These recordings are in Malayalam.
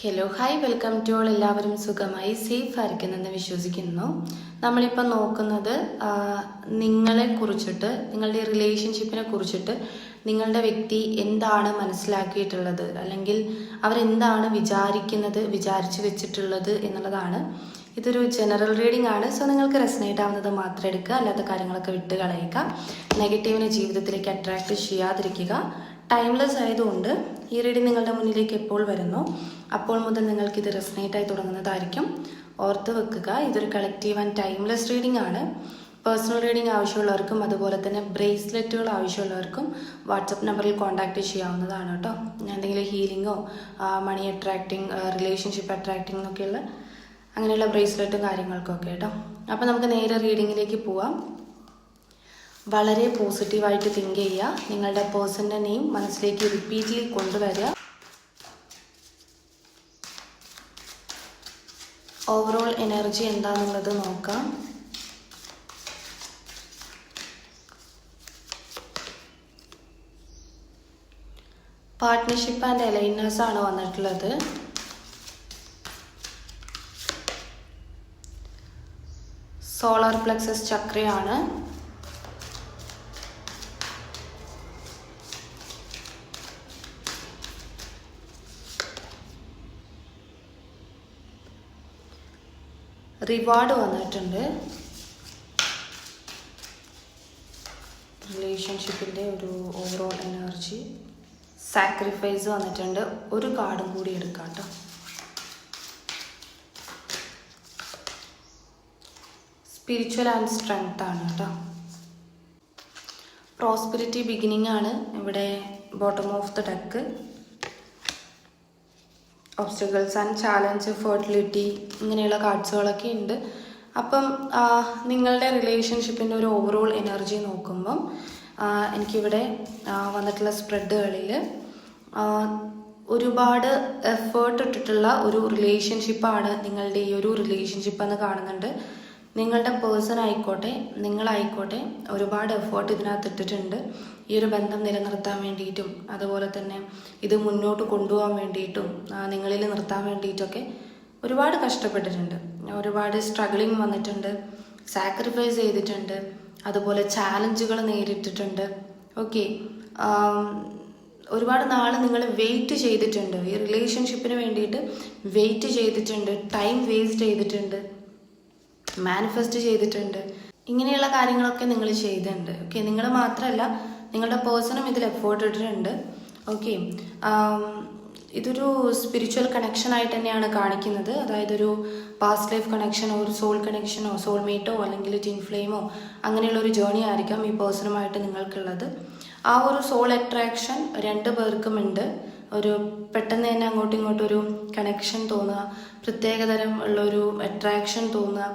Hello hi welcome to all എല്ലാവരും സുഖമായി സേഫ് ആയിരിക്കുന്നെന്ന് വിശ്വസിക്കുന്നു. നമ്മളിപ്പോൾ നോക്കുന്നത് നിങ്ങളെ കുറിച്ചിട്ട് നിങ്ങളുടെ റിലേഷൻഷിപ്പിനെ കുറിച്ചിട്ട് നിങ്ങളുടെ വ്യക്തി എന്താണ് മനസ്സിലാക്കിയിട്ടുള്ളത് അല്ലെങ്കിൽ അവരെന്താണ് വിചാരിക്കുന്നത് വിചാരിച്ചു വെച്ചിട്ടുള്ളത് എന്നുള്ളതാണ്. ഇതൊരു ജനറൽ റീഡിംഗ് ആണ്. സോ നിങ്ങൾക്ക് റെസനേറ്റ് ആവുന്നത് മാത്രം എടുക്കുക അല്ലാത്ത കാര്യങ്ങളൊക്കെ വിട്ട് കളയുക നെഗറ്റീവിനെ ജീവിതത്തിലേക്ക് അട്രാക്ട് ചെയ്യാതിരിക്കുക. ടൈംലെസ് ആയതുകൊണ്ട് ഈ റീഡിങ് നിങ്ങളുടെ മുന്നിലേക്ക് എപ്പോൾ വരുന്നു അപ്പോൾ മുതൽ നിങ്ങൾക്ക് ഇത് റെസനേറ്റ് ആയി തുടങ്ങുന്നതായിരിക്കും. ഓർത്ത് വെക്കുക ഇതൊരു കളക്റ്റീവ് ആൻഡ് ടൈംലെസ് റീഡിംഗ് ആണ്. പേഴ്സണൽ റീഡിംഗ് ആവശ്യമുള്ളവർക്കും അതുപോലെ തന്നെ ബ്രേസ്ലെറ്റുകൾ ആവശ്യമുള്ളവർക്കും വാട്സപ്പ് നമ്പറിൽ കോൺടാക്റ്റ് ചെയ്യാവുന്നതാണ് കേട്ടോ. എന്തെങ്കിലും ഹീലിങ്ങോ മണി അട്രാക്റ്റിംഗ് റിലേഷൻഷിപ്പ് അട്രാക്റ്റിംഗ് എന്നൊക്കെയുള്ള അങ്ങനെയുള്ള ബ്രേസ്ലെറ്റും കാര്യങ്ങൾക്കൊക്കെ കേട്ടോ. അപ്പോൾ നമുക്ക് നേരെ റീഡിങ്ങിലേക്ക് പോവാം. വളരെ പോസിറ്റീവായിട്ട് തിങ്ക് ചെയ്യുക. നിങ്ങളുടെ പേഴ്സന്റെ നെയിം മനസ്സിലേക്ക് റിപ്പീറ്റ്ലി കൊണ്ടുവരിക. ഓവറോൾ എനർജി എന്താണെന്നുള്ളത് നോക്കാം. പാർട്ട്ണർഷിപ്പ് ആൻഡ് അലൈനേഴ്സ് ആണ് വന്നിട്ടുള്ളത്. Solar plexus ചക്രയാണ്. റിവാർഡ് വന്നിട്ടുണ്ട്. റിലേഷൻഷിപ്പിന്റെ ഒരു ഓവറോൾ എനർജി സാക്രിഫൈസ് വന്നിട്ടുണ്ട്. ഒരു കാർഡും കൂടി എടുക്കാം കേട്ടോ സ്പിരിച്വൽ ആൻഡ് സ്ട്രെങ്ത് ആണ് കേട്ടോ പ്രോസ്പിരിറ്റി ബിഗിനിങ് ആണ്. ഇവിടെ bottom of the deck obstacles and challenge fertility ഇങ്ങനെയുള്ള കാർഡ്സുകളൊക്കെ ഉണ്ട്. അപ്പം നിങ്ങളുടെ റിലേഷൻഷിപ്പിന്റെ ഒരു ഓവറോൾ എനർജി നോക്കുമ്പം എനിക്കിവിടെ വന്നിട്ടുള്ള സ്പ്രെഡുകളിൽ ഒരുപാട് എഫേർട്ട് ഇട്ടിട്ടുള്ള ഒരു റിലേഷൻഷിപ്പാണ് നിങ്ങളുടെ ഈ ഒരു റിലേഷൻഷിപ്പ് എന്ന് കാണുന്നുണ്ട്. നിങ്ങളുടെ പേഴ്സൺ ആയിക്കോട്ടെ നിങ്ങളായിക്കോട്ടെ ഒരുപാട് എഫേർട്ട് ഇതിനകത്ത് ഇട്ടിട്ടുണ്ട്. ഈ ഒരു ബന്ധം നിലനിർത്താൻ വേണ്ടിയിട്ടും അതുപോലെ തന്നെ ഇത് മുന്നോട്ട് കൊണ്ടുപോകാൻ വേണ്ടിയിട്ടും നിങ്ങളിൽ നിർത്താൻ വേണ്ടിയിട്ടൊക്കെ ഒരുപാട് കഷ്ടപ്പെട്ടിട്ടുണ്ട്. ഒരുപാട് സ്ട്രഗിളിങ് വന്നിട്ടുണ്ട്. സാക്രിഫൈസ് ചെയ്തിട്ടുണ്ട്. അതുപോലെ ചാലഞ്ചുകൾ നേരിട്ടിട്ടുണ്ട്. ഓക്കെ ഒരുപാട് നാൾ നിങ്ങൾ വെയിറ്റ് ചെയ്തിട്ടുണ്ട്. ഈ റിലേഷൻഷിപ്പിന് വേണ്ടിയിട്ട് വെയിറ്റ് ചെയ്തിട്ടുണ്ട്. ടൈം വേസ്റ്റ് ചെയ്തിട്ടുണ്ട്. മാനിഫെസ്റ്റ് ചെയ്തിട്ടുണ്ട്. ഇങ്ങനെയുള്ള കാര്യങ്ങളൊക്കെ നിങ്ങൾ ചെയ്തിട്ടുണ്ട്. ഓക്കെ നിങ്ങൾ മാത്രമല്ല നിങ്ങളുടെ പേഴ്സണും ഇതിൽ എഫേർട്ട് ഇട്ടിട്ടുണ്ട്. ഓക്കെ ഇതൊരു സ്പിരിച്വൽ കണക്ഷൻ ആയിട്ട് തന്നെയാണ് കാണിക്കുന്നത്. അതായത് ഒരു പാസ്റ്റ് ലൈഫ് കണക്ഷനോ ഒരു സോൾ കണക്ഷനോ സോൾമേറ്റോ അല്ലെങ്കിൽ ടിൻ ഫ്ലെയിമോ അങ്ങനെയുള്ള ഒരു ജേണി ആയിരിക്കാം ഈ പേഴ്സണുമായിട്ട് നിങ്ങൾക്കുള്ളത്. ആ ഒരു സോൾ അട്രാക്ഷൻ രണ്ട് പേർക്കും ഉണ്ട്. ഒരു പെട്ടെന്ന് തന്നെ അങ്ങോട്ടും ഇങ്ങോട്ടും ഒരു കണക്ഷൻ തോന്നുക പ്രത്യേകതരം ഉള്ള ഒരു അട്രാക്ഷൻ തോന്നുക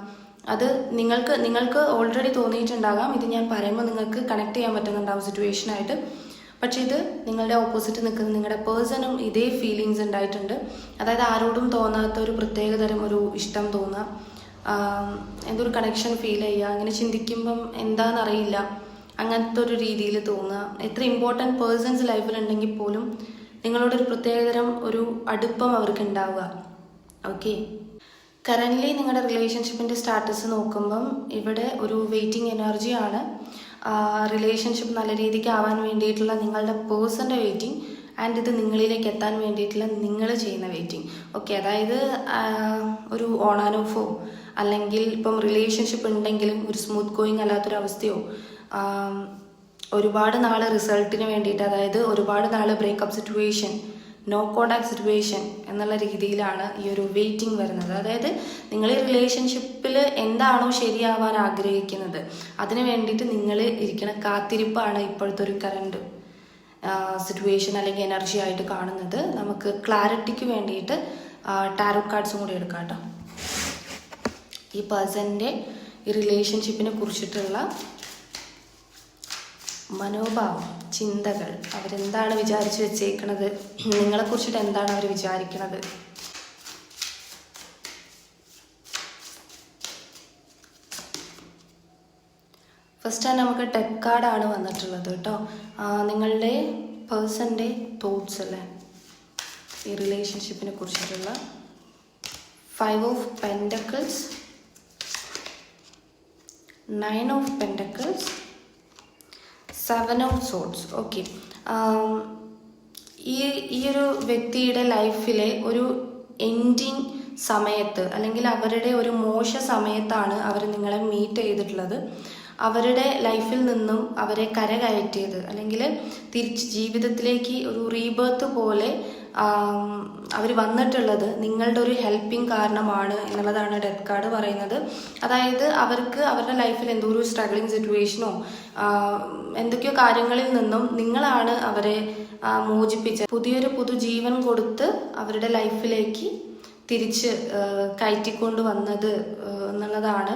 അത് നിങ്ങൾക്ക് നിങ്ങൾക്ക് ഓൾറെഡി തോന്നിയിട്ടുണ്ടാകാം. ഇത് ഞാൻ പറയുമ്പോൾ നിങ്ങൾക്ക് കണക്ട് ചെയ്യാൻ പറ്റുന്നുണ്ടാവും സിറ്റുവേഷനായിട്ട് പക്ഷേ ഇത് നിങ്ങളുടെ ഓപ്പോസിറ്റ് നിൽക്കുന്ന നിങ്ങളുടെ പേഴ്സണും ഇതേ ഫീലിങ്സ് ഉണ്ടായിട്ടുണ്ട്. അതായത് ആരോടും തോന്നാത്ത ഒരു പ്രത്യേകതരം ഒരു ഇഷ്ടം തോന്നുക. എന്തൊരു കണക്ഷൻ ഫീൽ ചെയ്യുക. അങ്ങനെ ചിന്തിക്കുമ്പം എന്താണെന്നറിയില്ല. അങ്ങനത്തെ ഒരു രീതിയിൽ തോന്നുക. എത്ര ഇമ്പോർട്ടന്റ് പേഴ്സൺസ് ലൈഫിലുണ്ടെങ്കിൽ പോലും നിങ്ങളോടൊരു പ്രത്യേകതരം ഒരു അടുപ്പം അവർക്ക് ഉണ്ടാവുക ഓക്കെ കറന്റ്ലി നിങ്ങളുടെ റിലേഷൻഷിപ്പിന്റെ സ്റ്റാറ്റസ് നോക്കുമ്പം ഇവിടെ ഒരു വെയിറ്റിംഗ് എനർജിയാണ് റിലേഷൻഷിപ്പ് നല്ല രീതിക്ക് ആവാൻ വേണ്ടിയിട്ടുള്ള നിങ്ങളുടെ പേഴ്സന്റെ വെയിറ്റിംഗ് ആൻഡ് ഇത് നിങ്ങളിലേക്ക് എത്താൻ വേണ്ടിയിട്ടുള്ള നിങ്ങൾ ചെയ്യുന്ന വെയിറ്റിംഗ് ഓക്കെ അതായത് ഒരു ഓൺ ആൻഡ് ഓഫോ അല്ലെങ്കിൽ ഇപ്പം റിലേഷൻഷിപ്പ് ഉണ്ടെങ്കിലും ഒരു സ്മൂത്ത് ഗോയിങ് അല്ലാത്തൊരവസ്ഥയോ ഒരുപാട് നാൾ റിസൾട്ടിന് വേണ്ടിയിട്ട് അതായത് ഒരുപാട് നാൾ breakup situation no contact situation എന്നുള്ള രീതിയിലാണ് ഈ ഒരു വെയിറ്റിംഗ് വരുന്നത്. അതായത് നിങ്ങൾ ഈ റിലേഷൻഷിപ്പിൽ എന്താണോ ശരിയാവാൻ ആഗ്രഹിക്കുന്നത് അതിന് വേണ്ടിയിട്ട് നിങ്ങൾ ഇരിക്കുന്ന കാത്തിരിപ്പാണ് ഇപ്പോഴത്തെ ഒരു കറണ്ട് സിറ്റുവേഷൻ അല്ലെങ്കിൽ എനർജി ആയിട്ട് കാണുന്നത്. നമുക്ക് ക്ലാരിറ്റിക്ക് വേണ്ടിയിട്ട് ടാരോ കാർഡ്സും കൂടി എടുക്കാം കേട്ടോ. ഈ പേഴ്സന്റെ ഈ റിലേഷൻഷിപ്പിനെ കുറിച്ചിട്ടുള്ള മനോഭാവം ചിന്തകൾ അവരെന്താണ് വിചാരിച്ചു വെച്ചേക്കണത്? നിങ്ങളെ കുറിച്ചിട്ട് എന്താണ് അവർ വിചാരിക്കണത്? ഫസ്റ്റ് തന്നെ നമുക്ക് ടെക് കാർഡാണ് വന്നിട്ടുള്ളത് കേട്ടോ. നിങ്ങളുടെ പേഴ്സന്റെ തോട്ട്സ് അല്ലേ? ഈ റിലേഷൻഷിപ്പിനെ കുറിച്ചിട്ടുള്ള five of pentacles nine of pentacles seven of swords okay ഈ ഈ ഒരു വ്യക്തിയുടെ ലൈഫിലെ ഒരു എൻഡിങ് സമയത്ത് അല്ലെങ്കിൽ അവരുടെ ഒരു മോശ സമയത്താണ് അവർ നിങ്ങളെ മീറ്റ് ചെയ്തിട്ടുള്ളത്. അവരുടെ ലൈഫിൽ നിന്നും അവരെ കരകയറ്റിയത്. അല്ലെങ്കിൽ തിരിച്ച് ജീവിതത്തിലേക്ക് ഒരു റീബേർത്ത് പോലെ അവർ വന്നിട്ടുള്ളത് നിങ്ങളുടെ ഒരു ഹെൽപ്പിംഗ് കാരണമാണ് എന്നുള്ളതാണ് ഡെത്ത് കാർഡ് പറയുന്നത്. അതായത് അവർക്ക് അവരുടെ ലൈഫിൽ എന്തോ ഒരു സ്ട്രഗ്ലിംഗ് സിറ്റുവേഷനോ എന്തൊക്കെയോ കാര്യങ്ങളിൽ നിന്നും നിങ്ങളാണ് അവരെ മോചിപ്പിച്ചത്. പുതിയൊരു പുതുജീവൻ കൊടുത്ത് അവരുടെ ലൈഫിലേക്ക് തിരിച്ച് കയറ്റിക്കൊണ്ട് വന്നത് എന്നുള്ളതാണ്.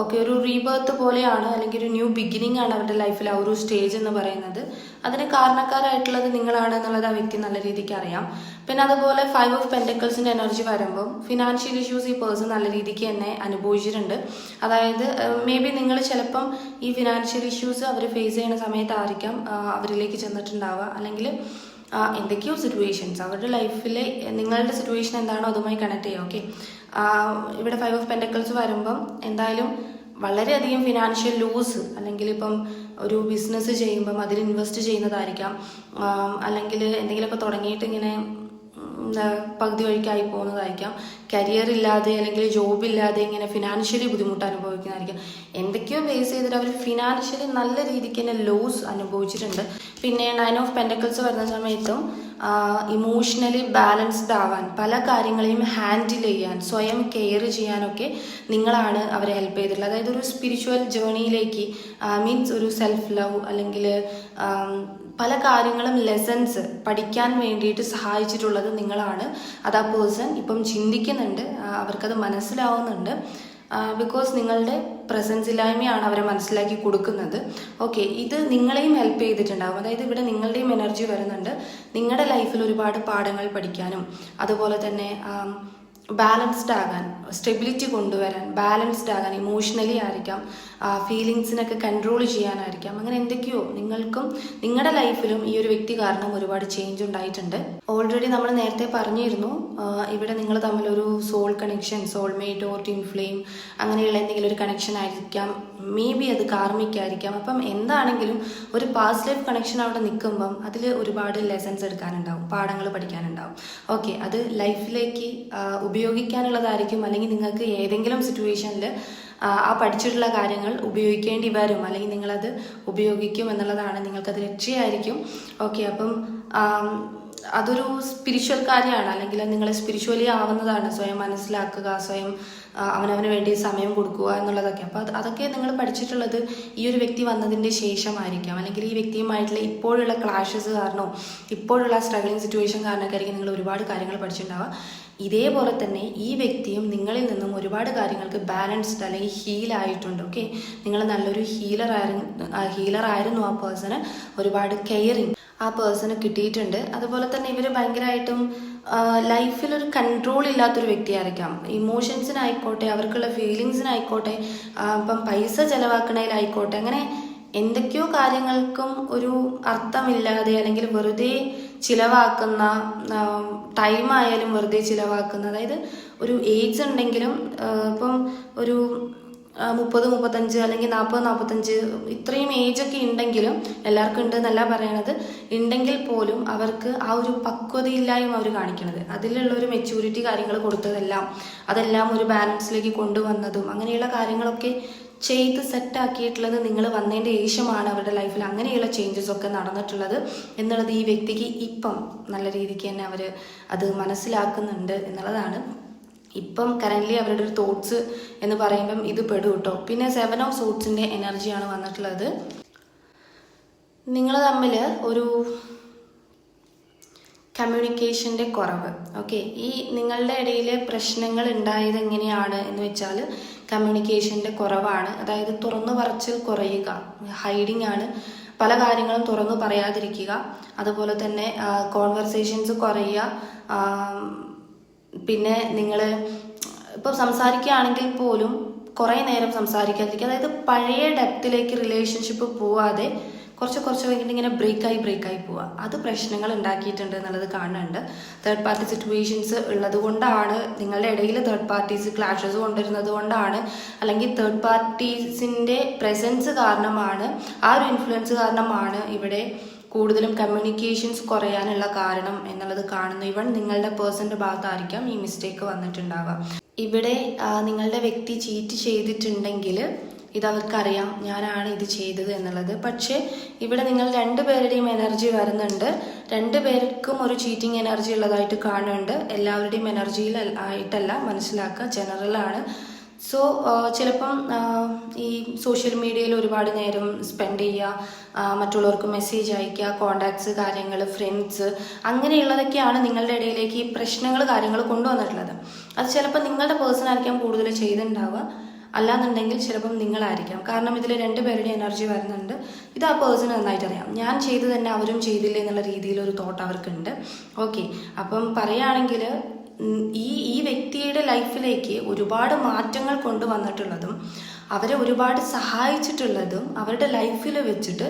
ഓക്കെ ഒരു റീബേർത്ത് പോലെയാണ് അല്ലെങ്കിൽ ഒരു ന്യൂ ബിഗിനിങ് ആണ് അവരുടെ ലൈഫിൽ ആ ഒരു സ്റ്റേജ് എന്ന് പറയുന്നത്. അതിന് കാരണക്കാരായിട്ടുള്ളത് നിങ്ങളാണ് എന്നുള്ളത് ആ വ്യക്തി നല്ല രീതിക്ക് അറിയാം. പിന്നെ അതുപോലെ ഫൈവ് ഓഫ് പെന്റക്കിൾസിന്റെ എനർജി വരുമ്പം ഫിനാൻഷ്യൽ ഇഷ്യൂസ് ഈ പേഴ്സൺ നല്ല രീതിക്ക് തന്നെ അനുഭവിച്ചിട്ടുണ്ട്. അതായത് മേ ബി നിങ്ങൾ ചിലപ്പം ഈ ഫിനാൻഷ്യൽ ഇഷ്യൂസ് അവർ ഫേസ് ചെയ്യുന്ന സമയത്തായിരിക്കാം അവരിലേക്ക് ചെന്നിട്ടുണ്ടാവുക. അല്ലെങ്കിൽ എന്തൊക്കെയോ സിറ്റുവേഷൻസ് അവരുടെ ലൈഫിലെ നിങ്ങളുടെ സിറ്റുവേഷൻ എന്താണോ അതുമായി കണക്ട് ചെയ്യുക. ഓക്കെ? ഇവിടെ ഫൈവ് ഓഫ് പെന്റക്കിൾസ് വരുമ്പം എന്തായാലും വളരെയധികം ഫിനാൻഷ്യൽ ലൂസ് അല്ലെങ്കിൽ ഇപ്പം ഒരു ബിസിനസ് ചെയ്യുമ്പം അതിൽ ഇൻവെസ്റ്റ് ചെയ്യുന്നതായിരിക്കാം. അല്ലെങ്കിൽ എന്തെങ്കിലുമൊക്കെ തുടങ്ങിയിട്ട് ഇങ്ങനെ പകുതി വഴിക്കായി പോകുന്നതായിരിക്കാം കരിയർ ഇല്ലാതെ അല്ലെങ്കിൽ ജോബ് ഇല്ലാതെ ഇങ്ങനെ ഫിനാൻഷ്യലി ബുദ്ധിമുട്ട് അനുഭവിക്കുന്നതായിരിക്കാം. എന്തൊക്കെയോ ബേസ് ചെയ്തിട്ട് അവർ ഫിനാൻഷ്യലി നല്ല രീതിക്ക് തന്നെ ലോസ് അനുഭവിച്ചിട്ടുണ്ട്. പിന്നെ നയൻ ഓഫ് പെൻഡക്കിൾസ് വരുന്ന സമയത്തും ഇമോഷണലി ബാലൻസ്ഡ് ആവാൻ പല കാര്യങ്ങളെയും ഹാൻഡിൽ ചെയ്യാൻ സ്വയം കെയർ ചെയ്യാനൊക്കെ നിങ്ങളാണ് അവരെ ഹെൽപ്പ് ചെയ്തിട്ടുള്ളത്. അതായത് ഒരു സ്പിരിച്വൽ ജേണിയിലേക്ക് മീൻസ് ഒരു സെൽഫ് ലവ് അല്ലെങ്കിൽ പല കാര്യങ്ങളും ലെസൺസ് പഠിക്കാൻ വേണ്ടിയിട്ട് സഹായിച്ചിട്ടുള്ളത് നിങ്ങളാണ്. അത് ആ പേഴ്സൺ ഇപ്പം ചിന്തിക്കുന്നുണ്ട് അവർക്കത് മനസ്സിലാവുന്നുണ്ട്. ബിക്കോസ് നിങ്ങളുടെ പ്രസൻസ് ഇല്ലായ്മയാണ് അവരെ മനസ്സിലാക്കി കൊടുക്കുന്നത്. ഓക്കെ ഇത് നിങ്ങളെയും ഹെൽപ്പ് ചെയ്തിട്ടുണ്ടാകും അതായത് ഇവിടെ നിങ്ങളുടെയും എനർജി വരുന്നുണ്ട്. നിങ്ങളുടെ ലൈഫിൽ ഒരുപാട് പാഠങ്ങൾ പഠിക്കാനും അതുപോലെ തന്നെ ബാലൻസ്ഡ് ആകാൻ സ്റ്റെബിലിറ്റി കൊണ്ടുവരാൻ ബാലൻസ്ഡ് ആകാൻ ഇമോഷണലി ആയിരിക്കാം ഫീലിങ്സിനൊക്കെ കൺട്രോൾ ചെയ്യാനായിരിക്കാം അങ്ങനെ എന്തൊക്കെയോ നിങ്ങൾക്കും നിങ്ങളുടെ ലൈഫിലും ഈ ഒരു വ്യക്തി കാരണം ഒരുപാട് ചേഞ്ച് ഉണ്ടായിട്ടുണ്ട്. ഓൾറെഡി നമ്മൾ നേരത്തെ പറഞ്ഞിരുന്നു ഇവിടെ നിങ്ങൾ തമ്മിലൊരു soul connection soulmate or twin flame അങ്ങനെയുള്ള എന്തെങ്കിലും ഒരു കണക്ഷൻ ആയിരിക്കാം. മേ ബി അത് കാർമിക്കായിരിക്കാം അപ്പം എന്താണെങ്കിലും ഒരു പാസ്റ്റ് ലൈഫ് കണക്ഷൻ അവിടെ നിൽക്കുമ്പം അതിൽ ഒരുപാട് ലെസൺസ് എടുക്കാനുണ്ടാവും പാഠങ്ങൾ പഠിക്കാനുണ്ടാവും. ഓക്കെ അത് ലൈഫിലേക്ക് ഉപയോഗിക്കാനുള്ളതായിരിക്കും. അല്ലെങ്കിൽ നിങ്ങൾക്ക് ഏതെങ്കിലും സിറ്റുവേഷനിൽ ആ പഠിച്ചിട്ടുള്ള കാര്യങ്ങൾ ഉപയോഗിക്കേണ്ടി വരും. അല്ലെങ്കിൽ നിങ്ങളത് ഉപയോഗിക്കും എന്നുള്ളതാണ് നിങ്ങൾക്കത് രക്ഷയായിരിക്കും ഓക്കെ അപ്പം അതൊരു സ്പിരിച്വൽ കാര്യമാണ്. അല്ലെങ്കിൽ നിങ്ങളെ സ്പിരിച്വലി ആവുന്നതാണ്. സ്വയം മനസ്സിലാക്കുക സ്വയം അവനവന് വേണ്ടി സമയം കൊടുക്കുക എന്നുള്ളതൊക്കെ. അപ്പോൾ അത് അതൊക്കെ നിങ്ങൾ പഠിച്ചിട്ടുള്ളത് ഈ ഒരു വ്യക്തി വന്നതിന്റെ ശേഷമായിരിക്കാം. അല്ലെങ്കിൽ ഈ വ്യക്തിയുമായിട്ടുള്ള ഇപ്പോഴുള്ള ക്ലാഷസ് കാരണവും ഇപ്പോഴുള്ള സ്ട്രഗ്ലിംഗ് സിറ്റുവേഷൻ കാരണമൊക്കെ ആയിരിക്കും നിങ്ങൾ ഒരുപാട് കാര്യങ്ങൾ പഠിച്ചിട്ടുണ്ടാവുക. ഇതേപോലെ തന്നെ ഈ വ്യക്തിയും നിങ്ങളിൽ നിന്നും ഒരുപാട് കാര്യങ്ങൾക്ക് ബാലൻസ്ഡ് അല്ലെങ്കിൽ ഹീലായിട്ടുണ്ട് ഓക്കെ നിങ്ങൾ നല്ലൊരു ഹീലർ ആയിരുന്നു ഹീലർ ആയിരുന്നു ആ പേഴ്സണ് ഒരുപാട് കെയറിങ് ആ പേഴ്സണ് കിട്ടിയിട്ടുണ്ട്. അതുപോലെ തന്നെ ഇവർ ഭയങ്കരമായിട്ടും ലൈഫിൽ ഒരു കൺട്രോൾ ഇല്ലാത്തൊരു വ്യക്തിയായിരിക്കാം. ഇമോഷൻസിനായിക്കോട്ടെ അവർക്കുള്ള ഫീലിങ്സിനായിക്കോട്ടെ ഇപ്പം പൈസ ചിലവാക്കണേലായിക്കോട്ടെ അങ്ങനെ എന്തൊക്കെയോ കാര്യങ്ങൾക്കും ഒരു അർത്ഥമില്ലാതെ അല്ലെങ്കിൽ വെറുതെ ചിലവാക്കുന്ന ടൈം ആയാലും വെറുതെ ചിലവാക്കുന്ന അതായത് ഒരു ഏജ് ഉണ്ടെങ്കിലും ഇപ്പം ഒരു മുപ്പത് മുപ്പത്തഞ്ച് അല്ലെങ്കിൽ നാൽപ്പത് നാൽപ്പത്തഞ്ച് ഇത്രയും ഏജ് ഒക്കെ ഉണ്ടെങ്കിലും എല്ലാവർക്കും ഉണ്ട് എന്നല്ല പറയണത്. ഉണ്ടെങ്കിൽ പോലും അവർക്ക് ആ ഒരു പക്വതയില്ലായ്മ അവർ കാണിക്കണത്. അതിലുള്ള ഒരു മെച്യൂരിറ്റി കാര്യങ്ങൾ കൊടുത്തതെല്ലാം അതെല്ലാം ഒരു ബാലൻസിലേക്ക് കൊണ്ടുവന്നതും അങ്ങനെയുള്ള കാര്യങ്ങളൊക്കെ ചെയ്ത് സെറ്റാക്കിയിട്ടുള്ളത് നിങ്ങൾ വന്നതിന്റെ ശേഷമാണ് അവരുടെ ലൈഫിൽ അങ്ങനെയുള്ള ചേഞ്ചസ് ഒക്കെ നടന്നിട്ടുള്ളത് എന്നുള്ളത് ഈ വ്യക്തിക്ക് ഇപ്പം നല്ല രീതിക്ക് തന്നെ അവർ അത് മനസ്സിലാക്കുന്നുണ്ട് എന്നുള്ളതാണ് ഇപ്പം കറന്റ്ലി അവരുടെ ഒരു തോട്ട്സ് എന്ന് പറയുമ്പം ഇത് പെടും കേട്ടോ പിന്നെ സെവൻ ഓഫ് സൂട്ട്സിന്റെ എനർജിയാണ് വന്നിട്ടുള്ളത്. നിങ്ങൾ തമ്മിൽ ഒരു കമ്മ്യൂണിക്കേഷന്റെ കുറവ് ഓക്കെ ഈ നിങ്ങളുടെ ഇടയിൽ പ്രശ്നങ്ങൾ ഉണ്ടായത് എങ്ങനെയാണ് എന്ന് വെച്ചാൽ കമ്മ്യൂണിക്കേഷന്റെ കുറവാണ്. അതായത് തുറന്നു പറച്ചിൽ കുറയുക ഹൈഡിങ് ആണ്. പല കാര്യങ്ങളും തുറന്നു പറയാതിരിക്കുക. അതുപോലെ തന്നെ കോൺവെർസേഷൻസ് കുറയുക പിന്നെ നിങ്ങൾ ഇപ്പോൾ സംസാരിക്കുകയാണെങ്കിൽ പോലും കുറേ നേരം സംസാരിക്കാതിരിക്കുക. അതായത് പഴയ ഡെപ്തിലേക്ക് റിലേഷൻഷിപ്പ് പോവാതെ കുറച്ച് കുറച്ച് കഴിഞ്ഞിട്ട് ഇങ്ങനെ ബ്രേക്കായി ബ്രേക്കായി പോവുക അത് പ്രശ്നങ്ങൾ ഉണ്ടാക്കിയിട്ടുണ്ട് എന്നുള്ളത് കാണുന്നുണ്ട്. തേർഡ് പാർട്ടി സിറ്റുവേഷൻസ് ഉള്ളത് കൊണ്ടാണ് നിങ്ങളുടെ ഇടയിൽ തേർഡ് പാർട്ടീസ് ക്ലാഷസ് കൊണ്ടുവരുന്നത് കൊണ്ടാണ് അല്ലെങ്കിൽ തേർഡ് പാർട്ടീസിന്റെ പ്രസൻസ് കാരണമാണ് ആ ഒരു ഇൻഫ്ലുവൻസ് കാരണമാണ് ഇവിടെ കൂടുതലും കമ്മ്യൂണിക്കേഷൻസ് കുറയാനുള്ള കാരണം എന്നുള്ളത് കാണുന്നു. ഇവൺ നിങ്ങളുടെ പേഴ്സന്റെ ഭാഗത്തായിരിക്കാം ഈ മിസ്റ്റേക്ക് വന്നിട്ടുണ്ടാവുക. ഇവിടെ നിങ്ങളുടെ വ്യക്തി ചീറ്റ് ചെയ്തിട്ടുണ്ടെങ്കിൽ ഇത് അവർക്കറിയാം ഞാനാണ് ഇത് ചെയ്തത് എന്നുള്ളത്. പക്ഷേ ഇവിടെ നിങ്ങൾ രണ്ടുപേരുടെയും എനർജി വരുന്നുണ്ട്. രണ്ടുപേർക്കും ഒരു ചീറ്റിംഗ് എനർജി ഉള്ളതായിട്ട് കാണുന്നുണ്ട്. എല്ലാവരുടെയും എനർജിയിൽ ആയിട്ടല്ല മനസ്സിലാക്കുക. ജനറലാണ് സോ ചിലപ്പം ഈ സോഷ്യൽ മീഡിയയിൽ ഒരുപാട് നേരം സ്പെൻഡ് ചെയ്യുക മറ്റുള്ളവർക്ക് മെസ്സേജ് അയക്കുക കോണ്ടാക്ട്സ് കാര്യങ്ങൾ ഫ്രണ്ട്സ് അങ്ങനെയുള്ളതൊക്കെയാണ് നിങ്ങളുടെ ഇടയിലേക്ക് ഈ പ്രശ്നങ്ങൾ കാര്യങ്ങൾ കൊണ്ടുവന്നിട്ടുള്ളത്. അത് ചിലപ്പോൾ നിങ്ങളുടെ പേഴ്സൺ ആയിരിക്കാം കൂടുതൽ ചെയ്തിട്ടുണ്ടാവുക അല്ലാന്നുണ്ടെങ്കിൽ ചിലപ്പം നിങ്ങളായിരിക്കാം. കാരണം ഇതിൽ രണ്ടുപേരുടെ എനർജി വരുന്നുണ്ട്. ഇത് ആ പേഴ്സൺ നന്നായിട്ട് അറിയാം ഞാൻ ചെയ്തു തന്നെ അവരും ചെയ്തില്ല എന്നുള്ള രീതിയിലൊരു തോട്ട് അവർക്കുണ്ട്. ഓക്കെ അപ്പം പറയുകയാണെങ്കിൽ ഈ ഈ വ്യക്തിയുടെ ലൈഫിലേക്ക് ഒരുപാട് മാറ്റങ്ങൾ കൊണ്ടുവന്നിട്ടുള്ളതും അവരെ ഒരുപാട് സഹായിച്ചിട്ടുള്ളതും അവരുടെ ലൈഫിൽ വെച്ചിട്ട്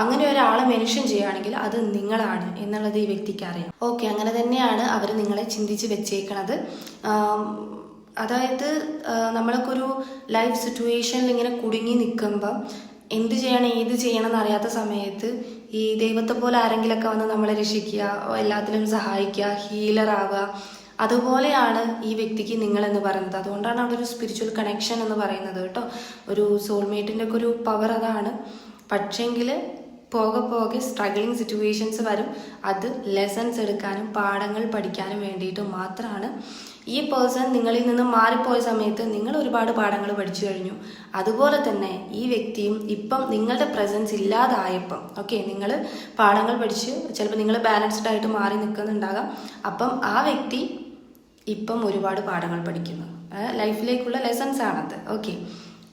അങ്ങനെ ഒരാളെ മെൻഷൻ ചെയ്യുകയാണെങ്കിൽ അത് നിങ്ങളാണ് എന്നുള്ളത് ഈ വ്യക്തിക്ക് അറിയാം. ഓക്കെ അങ്ങനെ തന്നെയാണ് അവർ നിങ്ങളെ ചിന്തിച്ച് വെച്ചേക്കണത്. അതായത് നമ്മൾക്കൊരു ലൈഫ് സിറ്റുവേഷനിൽ ഇങ്ങനെ കുടുങ്ങി നിൽക്കുമ്പം എന്ത് ചെയ്യണം ഏത് ചെയ്യണം എന്നറിയാത്ത സമയത്ത് ഈ ദൈവത്തെ പോലെ ആരെങ്കിലൊക്കെ വന്ന് നമ്മളെ രക്ഷിക്കുക എല്ലാത്തിലും സഹായിക്കുക ആവുക അതുപോലെയാണ് ഈ വ്യക്തിക്ക് നിങ്ങൾ എന്ന് പറയുന്നത്. അതുകൊണ്ടാണ് അവിടെ ഒരു സ്പിരിച്വൽ കണക്ഷൻ എന്ന് പറയുന്നത് കേട്ടോ. ഒരു സോൾമേറ്റിന്റെ ഒക്കെ ഒരു പവർ അതാണ്. പക്ഷേങ്കിൽ പോകെ പോകെ സ്ട്രഗിളിങ് സിറ്റുവേഷൻസ് വരും. അത് ലെസൺസ് എടുക്കാനും പാഠങ്ങൾ പഠിക്കാനും വേണ്ടിയിട്ട് മാത്രമാണ് ഈ പേഴ്സൺ നിങ്ങളിൽ നിന്ന് മാറിപ്പോയ സമയത്ത് നിങ്ങൾ ഒരുപാട് പാഠങ്ങൾ പഠിച്ചു കഴിഞ്ഞു. അതുപോലെ തന്നെ ഈ വ്യക്തിയും ഇപ്പം നിങ്ങളുടെ പ്രസൻസ് ഇല്ലാതായപ്പം ഓക്കെ നിങ്ങൾ പാഠങ്ങൾ പഠിച്ച് ചിലപ്പോൾ നിങ്ങൾ ബാലൻസ്ഡ് ആയിട്ട് മാറി നിൽക്കുന്നുണ്ടാകാം അപ്പം ആ വ്യക്തി ഇപ്പം ഒരുപാട് പാഠങ്ങൾ പഠിക്കുന്നു. ലൈഫിലേക്കുള്ള ലെസൺസ് ആണത്. ഓക്കെ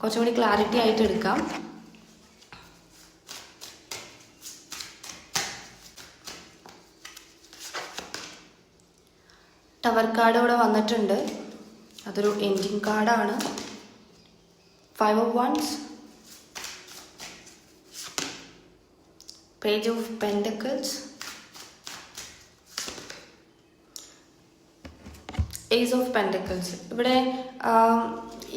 കുറച്ചും കൂടി ക്ലാരിറ്റി ആയിട്ട് എടുക്കാം. ടവർ കാർഡ് ഇവിടെ വന്നിട്ടുണ്ട്. അതൊരു എൻഡിങ് കാർഡാണ് five of wands page of pentacles ace of pentacles ഇവിടെ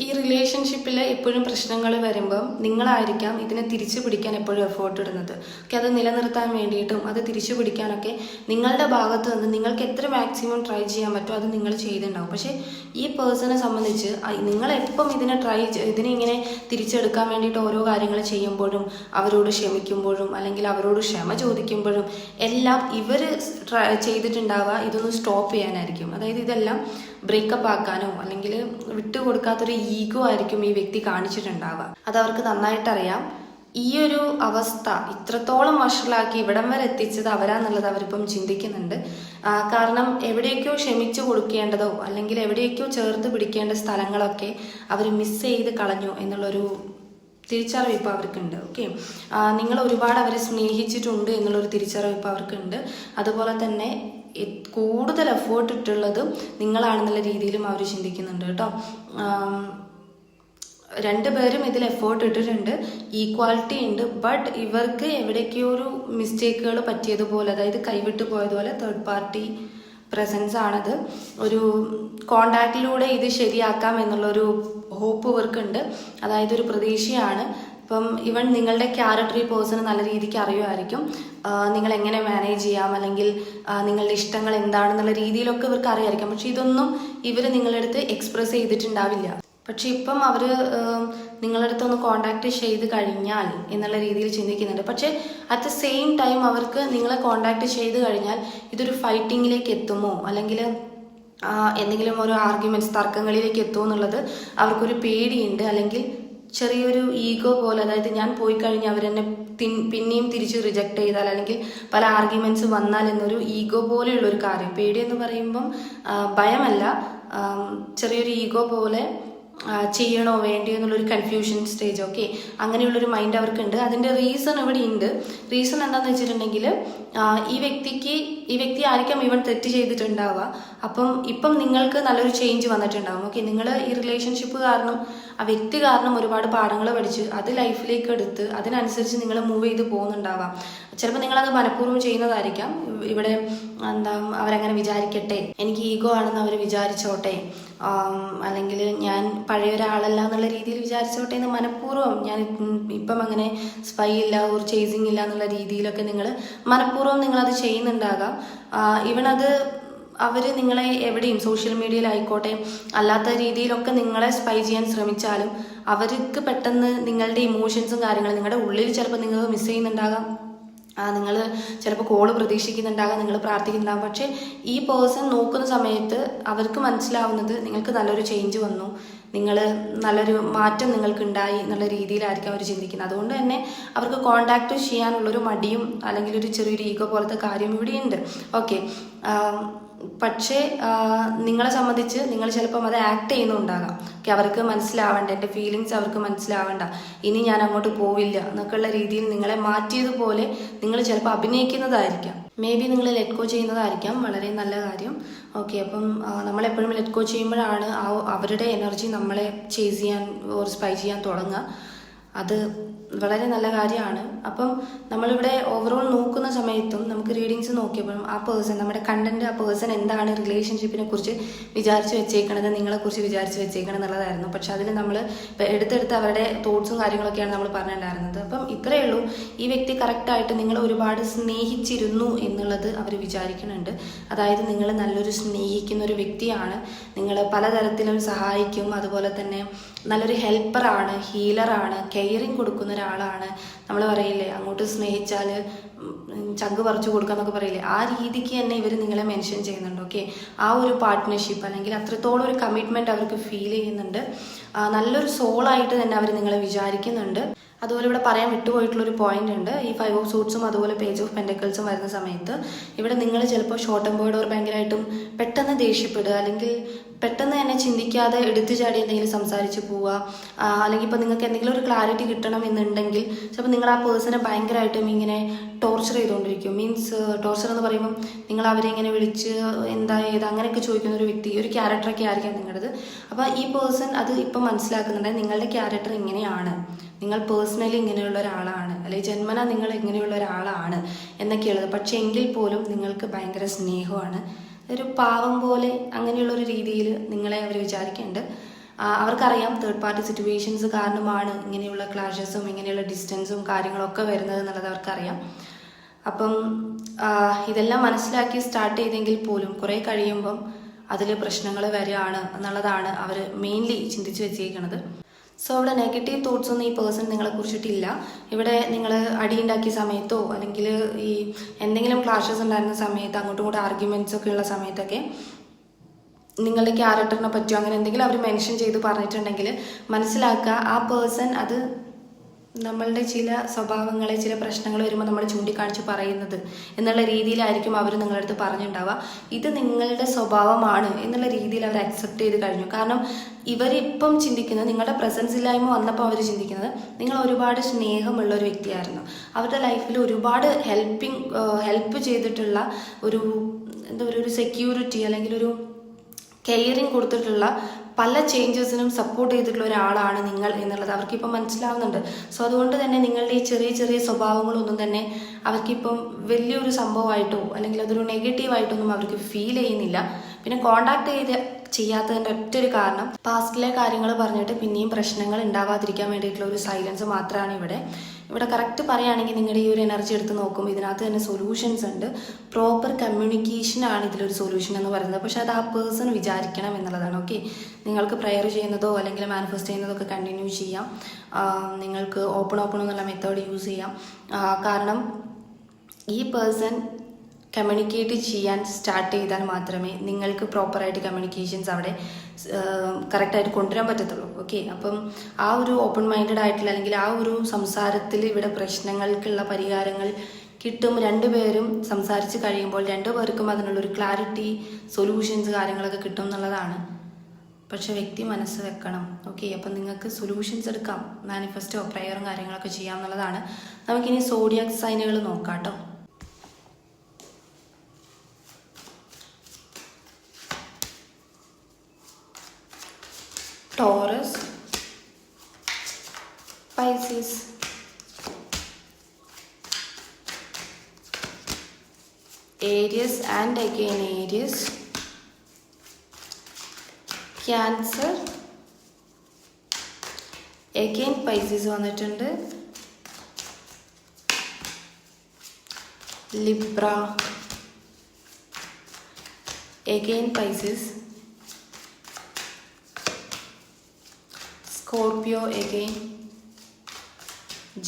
ഈ റിലേഷൻഷിപ്പിൽ എപ്പോഴും പ്രശ്നങ്ങൾ വരുമ്പം നിങ്ങളായിരിക്കാം ഇതിനെ തിരിച്ചു പിടിക്കാൻ എപ്പോഴും എഫേർട്ട് ഇടുന്നത്. ഓക്കെ അത് നിലനിർത്താൻ വേണ്ടിയിട്ടും അത് തിരിച്ചു പിടിക്കാനൊക്കെ നിങ്ങളുടെ ഭാഗത്ത് നിന്ന് നിങ്ങൾക്ക് എത്ര മാക്സിമം ട്രൈ ചെയ്യാൻ പറ്റുമോ അത് നിങ്ങൾ ചെയ്തിട്ടുണ്ടാവും. പക്ഷേ ഈ പേഴ്സണെ സംബന്ധിച്ച് നിങ്ങളെപ്പം ഇതിനെ ട്രൈ ഇതിനെ ഇങ്ങനെ തിരിച്ചെടുക്കാൻ വേണ്ടിയിട്ട് ഓരോ കാര്യങ്ങൾ ചെയ്യുമ്പോഴും അവരോട് ക്ഷമിക്കുമ്പോഴും അല്ലെങ്കിൽ അവരോട് ക്ഷമ ചോദിക്കുമ്പോഴും എല്ലാം ഇവർ ചെയ്തിട്ടുണ്ടാവുക ഇതൊന്ന് സ്റ്റോപ്പ് ചെയ്യാനായിരിക്കും. അതായത് ഇതെല്ലാം ബ്രേക്കപ്പ് ആക്കാനോ അല്ലെങ്കിൽ വിട്ടുകൊടുക്കാത്തൊരു ഈഗോ ആയിരിക്കും ഈ വ്യക്തി കാണിച്ചിട്ടുണ്ടാവുക. അത് അവർക്ക് നന്നായിട്ടറിയാം. ഈ ഒരു അവസ്ഥ ഇത്രത്തോളം വഷളാക്കി ഇവിടം വരെ എത്തിച്ചത് അവരാന്നുള്ളത് അവരിപ്പം ചിന്തിക്കുന്നുണ്ട്. കാരണം എവിടെയൊക്കെയോ ക്ഷമിച്ചു കൊടുക്കേണ്ടതോ അല്ലെങ്കിൽ എവിടെയൊക്കെയോ ചേർത്ത് പിടിക്കേണ്ട സ്ഥലങ്ങളൊക്കെ അവർ മിസ് ചെയ്ത് കളഞ്ഞു എന്നുള്ളൊരു തിരിച്ചറിവ് ഇപ്പോൾ അവർക്കുണ്ട് ഓക്കെ നിങ്ങൾ ഒരുപാട് അവരെ സ്നേഹിച്ചിട്ടുണ്ട് എന്നുള്ളൊരു തിരിച്ചറിവ് ഇപ്പോൾ അവർക്കുണ്ട്. അതുപോലെ തന്നെ കൂടുതൽ എഫേർട്ട് ഇട്ടുള്ളതും നിങ്ങളാണെന്നുള്ള രീതിയിലും അവർ ചിന്തിക്കുന്നുണ്ട് കേട്ടോ. രണ്ട് രണ്ടുപേരും ഇതിൽ എഫേർട്ട് ഇട്ടിട്ടുണ്ട്. ഈക്വാലിറ്റി ഉണ്ട്. ബട്ട് ഇവർക്ക് എവിടേക്കോ ഒരു മിസ്റ്റേക്കുകൾ പറ്റിയതുപോലെ അതായത് കൈവിട്ട് പോയതുപോലെ തേർഡ് പാർട്ടി പ്രസൻസ് ആണത്. ഒരു കോണ്ടാക്റ്റിലൂടെ ഇത് ശരിയാക്കാം എന്നുള്ളൊരു ഹോപ്പ് ഇവർക്കുണ്ട്. അതായത് ഒരു പ്രതീക്ഷയാണ്. ഇപ്പം ഇവൻ നിങ്ങളുടെ ക്യാരക്ടർ ഈ പേഴ്സണ് നല്ല രീതിക്ക് അറിയുമായിരിക്കും. നിങ്ങൾ എങ്ങനെ മാനേജ് ചെയ്യാം? അല്ലെങ്കിൽ നിങ്ങളുടെ ഇഷ്ടങ്ങൾ എന്താണെന്നുള്ള രീതിയിലൊക്കെ ഇവർക്ക് അറിയാമായിരിക്കും പക്ഷെ ഇതൊന്നും ഇവർ നിങ്ങളുടെ അടുത്ത് എക്സ്പ്രസ് ചെയ്തിട്ടുണ്ടാവില്ല. പക്ഷെ ഇപ്പം അവർ നിങ്ങളുടെ അടുത്ത് ഒന്ന് കോണ്ടാക്ട് ചെയ്ത് കഴിഞ്ഞാൽ എന്നുള്ള രീതിയിൽ ചിന്തിക്കുന്നുണ്ട്. പക്ഷെ അറ്റ് ദ സെയിം ടൈം അവർക്ക് നിങ്ങളെ കോണ്ടാക്ട് ചെയ്ത് കഴിഞ്ഞാൽ ഇതൊരു ഫൈറ്റിങ്ങിലേക്ക് എത്തുമോ? അല്ലെങ്കിൽ എന്തെങ്കിലും ഒരു ആർഗ്യുമെന്റ്സ് തർക്കങ്ങളിലേക്ക് എത്തുമോ എന്നുള്ളത് അവർക്കൊരു പേടിയുണ്ട്. അല്ലെങ്കിൽ ചെറിയൊരു ഈഗോ പോലെ അതായത് ഞാൻ പോയി കഴിഞ്ഞ് അവരെന്നെ പിന്നെയും തിരിച്ച് റിജക്ട് ചെയ്താൽ അല്ലെങ്കിൽ പല ആർഗ്യുമെന്റ്സ് വന്നാൽ എന്നൊരു ഈഗോ പോലെയുള്ള ഒരു കാര്യം. പേടി എന്ന് പറയുമ്പം ഭയമല്ല. ചെറിയൊരു ഈഗോ പോലെ ചെയ്യണോ വേണ്ടയോ എന്നുള്ളൊരു കൺഫ്യൂഷൻ സ്റ്റേജ് ഓക്കെ അങ്ങനെയുള്ളൊരു മൈൻഡ് അവർക്കുണ്ട്. അതിന്റെ റീസൺ ഇവിടെ ഉണ്ട് റീസൺ എന്താണെന്ന് വെച്ചിട്ടുണ്ടെങ്കിൽ ഈ വ്യക്തിക്ക് ഈ വ്യക്തി ആയിരിക്കാം ഇവൻ തെറ്റ് ചെയ്തിട്ടുണ്ടാവുക. അപ്പം ഇപ്പം നിങ്ങൾക്ക് നല്ലൊരു ചേഞ്ച് വന്നിട്ടുണ്ടാവും ഓക്കെ നിങ്ങൾ ഈ റിലേഷൻഷിപ്പ് കാരണം ആ വ്യക്തി കാരണം ഒരുപാട് പാഠങ്ങൾ പഠിച്ച് അത് ലൈഫിലേക്ക് എടുത്ത് അതിനനുസരിച്ച് നിങ്ങൾ മൂവ് ചെയ്ത് പോകുന്നുണ്ടാവാം. ചിലപ്പോൾ നിങ്ങളത് മനഃപൂർവം ചെയ്യുന്നതായിരിക്കാം. ഇവിടെ എന്താ അവരങ്ങനെ വിചാരിക്കട്ടെ. എനിക്ക് ഈഗോ ആണെന്ന് അവർ വിചാരിച്ചോട്ടെ. അല്ലെങ്കിൽ ഞാൻ പഴയ ഒരാളല്ല എന്നുള്ള രീതിയിൽ വിചാരിച്ചോട്ടെ എന്ന് മനഃപൂർവം ഞാൻ ഇപ്പം- അങ്ങനെ സ്പൈ ഇല്ല ഒരു ചേസിങ് ഇല്ല എന്നുള്ള രീതിയിലൊക്കെ നിങ്ങൾ മനഃപൂർവം നിങ്ങളത് ചെയ്യുന്നുണ്ടാകാം. അത് അവർ നിങ്ങളെ എവിടെയും സോഷ്യൽ മീഡിയയിലായിക്കോട്ടെ അല്ലാത്ത രീതിയിലൊക്കെ നിങ്ങളെ സ്പൈ ചെയ്യാൻ ശ്രമിച്ചാലും അവർക്ക് പെട്ടെന്ന് നിങ്ങളുടെ ഇമോഷൻസും കാര്യങ്ങളും നിങ്ങളുടെ ഉള്ളിൽ ചിലപ്പോൾ നിങ്ങൾ മിസ് ചെയ്യുന്നുണ്ടാകാം. നിങ്ങൾ ചിലപ്പോൾ കോൾ പ്രതീക്ഷിക്കുന്നുണ്ടാകാം നിങ്ങൾ പ്രാർത്ഥിക്കുന്നുണ്ടാകും. പക്ഷേ ഈ പേഴ്സൺ നോക്കുന്ന സമയത്ത് അവർക്ക് മനസ്സിലാവുന്നത് നിങ്ങൾക്ക് നല്ലൊരു ചേഞ്ച് വന്നു. നിങ്ങൾ നല്ലൊരു മാറ്റം നിങ്ങൾക്ക് ഉണ്ടായി എന്നുള്ള രീതിയിലായിരിക്കും അവർ ചിന്തിക്കുന്നത്. അതുകൊണ്ട് തന്നെ അവർക്ക് കോണ്ടാക്ട് ചെയ്യാനുള്ളൊരു മടിയും അല്ലെങ്കിൽ ഒരു ചെറിയൊരു ഈഗോ പോലത്തെ കാര്യം ഇവിടെയുണ്ട്. ഓക്കെ പക്ഷേ നിങ്ങളെ സംബന്ധിച്ച് നിങ്ങൾ ചിലപ്പം അത് ആക്ട് ചെയ്യുന്നുണ്ടാകാം. ഓക്കെ അവർക്ക് മനസ്സിലാവേണ്ട എന്റെ ഫീലിങ്സ് അവർക്ക് മനസ്സിലാവേണ്ട. ഇനി ഞാൻ അങ്ങോട്ട് പോവില്ല എന്നൊക്കെയുള്ള രീതിയിൽ നിങ്ങളെ മാറ്റിയതുപോലെ നിങ്ങൾ ചിലപ്പോൾ അഭിനയിക്കുന്നതായിരിക്കാം. മേ ബി നിങ്ങൾ ലെറ്റ് ഗോ ചെയ്യുന്നതായിരിക്കാം വളരെ നല്ല കാര്യം. ഓക്കെ അപ്പം നമ്മളെപ്പോഴും ലെറ്റ് ഗോ ചെയ്യുമ്പോഴാണ് ആ അവരുടെ എനർജി നമ്മളെ ചേസ് ചെയ്യാൻ ഓർ സ്പൈ ചെയ്യാൻ തുടങ്ങുക. അത് വളരെ നല്ല കാര്യമാണ്. അപ്പം നമ്മളിവിടെ ഓവറോൾ നോക്കുന്ന സമയത്തും നമുക്ക് റീഡിങ്സ് നോക്കിയപ്പോഴും ആ പേഴ്സൺ നമ്മുടെ കണ്ടന്റ് ആ പേഴ്സൺ എന്താണ് റിലേഷൻഷിപ്പിനെ കുറിച്ച് വിചാരിച്ചു വെച്ചേക്കണത് നിങ്ങളെക്കുറിച്ച് വിചാരിച്ചു വെച്ചേക്കണം എന്നുള്ളതായിരുന്നു. പക്ഷെ അതിൽ നമ്മൾ എടുത്തെടുത്ത് അവരുടെ തോട്ട്സും കാര്യങ്ങളൊക്കെയാണ് നമ്മൾ പറഞ്ഞിട്ടുണ്ടായിരുന്നത്. അപ്പം ഇത്രയേ ഉള്ളൂ. ഈ വ്യക്തി കറക്റ്റായിട്ട് നിങ്ങളെ ഒരുപാട് സ്നേഹിച്ചിരുന്നു എന്നുള്ളത് അവർ വിചാരിക്കുന്നുണ്ട്. അതായത് നിങ്ങൾ നല്ലൊരു സ്നേഹിക്കുന്ന ഒരു വ്യക്തിയാണ്. നിങ്ങൾ പലതരത്തിലും സഹായിക്കും. അതുപോലെ തന്നെ നല്ലൊരു ഹെൽപ്പറാണ് ഹീലറാണ് കെയറിങ് കൊടുക്കുന്ന ഒരാളാണ് നമ്മൾ പറയില്ലേ അങ്ങോട്ട് സ്നേഹിച്ചാൽ ചങ്ക് പറിച്ചു കൊടുക്കുക എന്നൊക്കെ പറയില്ലേ. ആ രീതിക്ക് തന്നെ ഇവർ നിങ്ങളെ മെൻഷൻ ചെയ്യുന്നുണ്ട് ഓക്കെ? ആ ഒരു പാർട്ട്ണർഷിപ്പ് അല്ലെങ്കിൽ അത്രത്തോളം ഒരു കമ്മിറ്റ്മെന്റ് അവർക്ക് ഫീൽ ചെയ്യുന്നുണ്ട്. നല്ലൊരു സോളായിട്ട് തന്നെ അവർ നിങ്ങളെ വിചാരിക്കുന്നുണ്ട്. അതുപോലെ ഇവിടെ പറയാൻ വിട്ടുപോയിട്ടുള്ള ഒരു പോയിന്റ് ഉണ്ട്. ഈ ഫൈവ് ഓഫ് സൂട്ട്സും അതുപോലെ പേജ് ഓഫ് പെൻഡക്കിൾസും വരുന്ന സമയത്ത് ഇവിടെ നിങ്ങൾ ചിലപ്പോൾ ഷോർട്ട് ടെമ്പേർഡ് ഓർ ഭയങ്കരമായിട്ടും പെട്ടെന്ന് ദേഷ്യപ്പെടുക അല്ലെങ്കിൽ പെട്ടെന്ന് തന്നെ ചിന്തിക്കാതെ എടുത്തു ചാടി എന്തെങ്കിലും സംസാരിച്ച് പോവുക അല്ലെങ്കിൽ ഇപ്പോൾ നിങ്ങൾക്ക് എന്തെങ്കിലും ഒരു ക്ലാരിറ്റി കിട്ടണം എന്നുണ്ടെങ്കിൽ ചിലപ്പോൾ നിങ്ങൾ ആ പേഴ്സണെ ഭയങ്കരമായിട്ടും ഇങ്ങനെ ടോർച്ചർ ചെയ്തുകൊണ്ടിരിക്കും. മീൻസ് ടോർച്ചർ എന്ന് പറയുമ്പം നിങ്ങൾ അവരെ ഇങ്ങനെ വിളിച്ച് എന്താ ഏത് അങ്ങനെയൊക്കെ ചോദിക്കുന്ന ഒരു വ്യക്തി ഒരു ക്യാരക്ടറൊക്കെ ആയിരിക്കാം നിങ്ങളുടേത്. അപ്പോൾ ഈ പേഴ്സൺ അത് ഇപ്പം മനസ്സിലാക്കുന്നുണ്ട് നിങ്ങളുടെ ക്യാരക്ടർ ഇങ്ങനെയാണ്. നിങ്ങൾ പേഴ്സണലി ഇങ്ങനെയുള്ള ഒരാളാണ് അല്ലെങ്കിൽ ജന്മന നിങ്ങൾ ഇങ്ങനെയുള്ള ഒരാളാണ് എന്നൊക്കെയുള്ളത്. പക്ഷേ എങ്കിൽ പോലും നിങ്ങൾക്ക് ഭയങ്കര സ്നേഹമാണ്. ഒരു പാവം പോലെ അങ്ങനെയുള്ള ഒരു രീതിയിൽ നിങ്ങളെ അവർ വിചാരിക്കുന്നുണ്ട്. അവർക്കറിയാം തേർഡ് പാർട്ടി സിറ്റുവേഷൻസ് കാരണമാണ് ഇങ്ങനെയുള്ള ക്ലാഷസും ഇങ്ങനെയുള്ള ഡിസ്റ്റൻസും കാര്യങ്ങളൊക്കെ വരുന്നത് എന്നുള്ളത് അവർക്കറിയാം. അപ്പം ഇതെല്ലാം മനസ്സിലാക്കി സ്റ്റാർട്ട് ചെയ്തെങ്കിൽ പോലും കുറേ കഴിയുമ്പം അതിൽ പ്രശ്നങ്ങൾ വരികയാണ് എന്നുള്ളതാണ് അവർ മെയിൻലി ചിന്തിച്ച് വെച്ചേക്കുന്നത് സോ അവിടെ നെഗറ്റീവ് തോട്ട്സ് ഒന്നും ഈ പേഴ്സൺ നിങ്ങളെ കുറിച്ചിട്ടില്ല. ഇവിടെ നിങ്ങൾ അടിയുണ്ടാക്കിയ സമയത്തോ അല്ലെങ്കിൽ ഈ എന്തെങ്കിലും ക്ലാഷസ് ഉണ്ടായിരുന്ന സമയത്ത് അങ്ങോട്ടും ഇങ്ങോട്ടും ആർഗ്യുമെന്റ്സ് ഒക്കെ ഉള്ള സമയത്തൊക്കെ നിങ്ങളുടെ ക്യാരക്ടറിനെ പറ്റിയോ അങ്ങനെ എന്തെങ്കിലും അവർ മെൻഷൻ ചെയ്ത് പറഞ്ഞിട്ടുണ്ടെങ്കിൽ മനസ്സിലാക്കുക ആ പേഴ്സൺ അത് നമ്മളുടെ ചില സ്വഭാവങ്ങളെ ചില പ്രശ്നങ്ങൾ വരുമ്പോൾ നമ്മൾ ചൂണ്ടിക്കാണിച്ച് പറയുന്നത്. എന്നുള്ള രീതിയിലായിരിക്കും അവർ നിങ്ങളുടെ അടുത്ത് പറഞ്ഞിട്ടുണ്ടാവുക ഇത് നിങ്ങളുടെ സ്വഭാവമാണ് എന്നുള്ള രീതിയിൽ അവർ അക്സെപ്റ്റ് ചെയ്ത് കഴിഞ്ഞു. കാരണം ഇവരിപ്പം ചിന്തിക്കുന്നത് നിങ്ങളുടെ പ്രസൻസ് ഇല്ലായ്മ വന്നപ്പോൾ അവർ ചിന്തിക്കുന്നത് നിങ്ങൾ ഒരുപാട് സ്നേഹമുള്ള ഒരു വ്യക്തിയായിരുന്നു. അവരുടെ ലൈഫിൽ ഒരുപാട് ഹെൽപ്പിംഗ് ഹെൽപ്പ് ചെയ്തിട്ടുള്ള ഒരു എന്താ പറയുക ഒരു സെക്യൂരിറ്റി അല്ലെങ്കിൽ ഒരു കെയറിങ് കൊടുത്തിട്ടുള്ള പല ചേഞ്ചസിനും സപ്പോർട്ട് ചെയ്തിട്ടുള്ള ഒരാളാണ് നിങ്ങൾ എന്നുള്ളത് അവർക്കിപ്പം മനസ്സിലാവുന്നുണ്ട്. സോ അതുകൊണ്ട് തന്നെ നിങ്ങളുടെ ഈ ചെറിയ ചെറിയ സ്വഭാവങ്ങളൊന്നും തന്നെ അവർക്കിപ്പം വലിയൊരു സംഭവമായിട്ടോ അല്ലെങ്കിൽ അതൊരു നെഗറ്റീവായിട്ടൊന്നും അവർക്ക് ഫീൽ ചെയ്യുന്നില്ല. പിന്നെ കോണ്ടാക്ട് ചെയ്ത് ചെയ്യാത്തതിന്റെ ഒറ്റൊരു കാരണം പാസ്റ്റിലെ കാര്യങ്ങൾ പറഞ്ഞിട്ട് പിന്നെയും പ്രശ്നങ്ങൾ ഉണ്ടാവാതിരിക്കാൻ വേണ്ടിയിട്ടുള്ള ഒരു സൈലൻസ് മാത്രമാണ് ഇവിടെ ഇവിടെ കറക്റ്റ് പറയുകയാണെങ്കിൽ നിങ്ങളുടെ ഈ ഒരു എനർജി എടുത്ത് നോക്കും ഇതിനകത്ത് തന്നെ സൊല്യൂഷൻസ് ഉണ്ട്. പ്രോപ്പർ കമ്മ്യൂണിക്കേഷൻ ആണ് ഇതിലൊരു സൊല്യൂഷൻ എന്ന് പറയുന്നത്. പക്ഷെ അത് ആ പേഴ്സൺ വിചാരിക്കണം എന്നുള്ളതാണ് ഓക്കെ നിങ്ങൾക്ക് പ്രയർ ചെയ്യുന്നതോ അല്ലെങ്കിൽ മാനിഫെസ്റ്റ് ചെയ്യുന്നതോ ഒക്കെ കണ്ടിന്യൂ ചെയ്യാം. നിങ്ങൾക്ക് ഓപ്പൺ ഓപ്പൺ എന്നുള്ള മെത്തേഡ് യൂസ് ചെയ്യാം. കാരണം ഈ പേഴ്സൺ കമ്മ്യൂണിക്കേറ്റ് ചെയ്യാൻ സ്റ്റാർട്ട് ചെയ്താൽ മാത്രമേ നിങ്ങൾക്ക് പ്രോപ്പറായിട്ട് കമ്മ്യൂണിക്കേഷൻസ് അവിടെ കറക്റ്റായിട്ട് കൊണ്ടുവരാൻ പറ്റത്തുള്ളൂ. ഓക്കെ അപ്പം ആ ഒരു ഓപ്പൺ മൈൻഡഡ് ആയിട്ടുള്ള അല്ലെങ്കിൽ ആ ഒരു സംസാരത്തിൽ ഇവിടെ പ്രശ്നങ്ങൾക്കുള്ള പരിഹാരങ്ങൾ കിട്ടും. രണ്ടുപേരും സംസാരിച്ച് കഴിയുമ്പോൾ രണ്ടു പേർക്കും അതിനുള്ളൊരു ക്ലാരിറ്റി സൊല്യൂഷൻസ് കാര്യങ്ങളൊക്കെ കിട്ടും എന്നുള്ളതാണ്. പക്ഷെ വ്യക്തി മനസ്സ് വെക്കണം. ഓക്കെ അപ്പം നിങ്ങൾക്ക് സൊല്യൂഷൻസ് എടുക്കാം. മാനിഫെസ്റ്റോ പ്രയറും കാര്യങ്ങളൊക്കെ ചെയ്യാം എന്നുള്ളതാണ്. നമുക്കിനി സോഡിയാക് സൈനുകൾ നോക്കാം കേട്ടോ. Taurus Pisces Aries and again Aries Cancer again Pisces വന്നിട്ടുണ്ട്. Libra again Pisces Scorpio again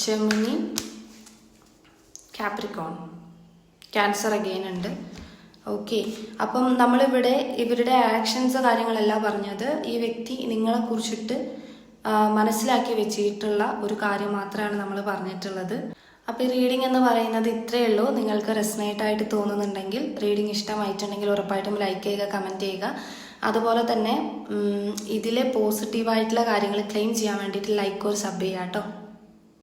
Gemini Capricorn Cancer again ഉണ്ട്. ഓക്കെ അപ്പം നമ്മളിവിടെ ഇവരുടെ ആക്ഷൻസ് കാര്യങ്ങളെല്ലാം പറഞ്ഞത് ഈ വ്യക്തി നിങ്ങളെ കുറിച്ചിട്ട് മനസ്സിലാക്കി വെച്ചിട്ടുള്ള ഒരു കാര്യം മാത്രമാണ് നമ്മൾ പറഞ്ഞിട്ടുള്ളത്. അപ്പോൾ ഈ റീഡിംഗ് എന്ന് പറയുന്നത് ഇത്രയേ ഉള്ളൂ. നിങ്ങൾക്ക് റെസനേറ്റ് ആയിട്ട് തോന്നുന്നുണ്ടെങ്കിൽ റീഡിംഗ് ഇഷ്ടമായിട്ടുണ്ടെങ്കിൽ ഉറപ്പായിട്ടും ലൈക്ക് ചെയ്യുക കമന്റ് ചെയ്യുക. അതുപോലെ തന്നെ ഇതിലെ പോസിറ്റീവായിട്ടുള്ള കാര്യങ്ങൾ ക്ലെയിം ചെയ്യാൻ വേണ്ടിയിട്ട് ലൈക്ക് ഒരു സബ് ചെയ്യാം കേട്ടോ.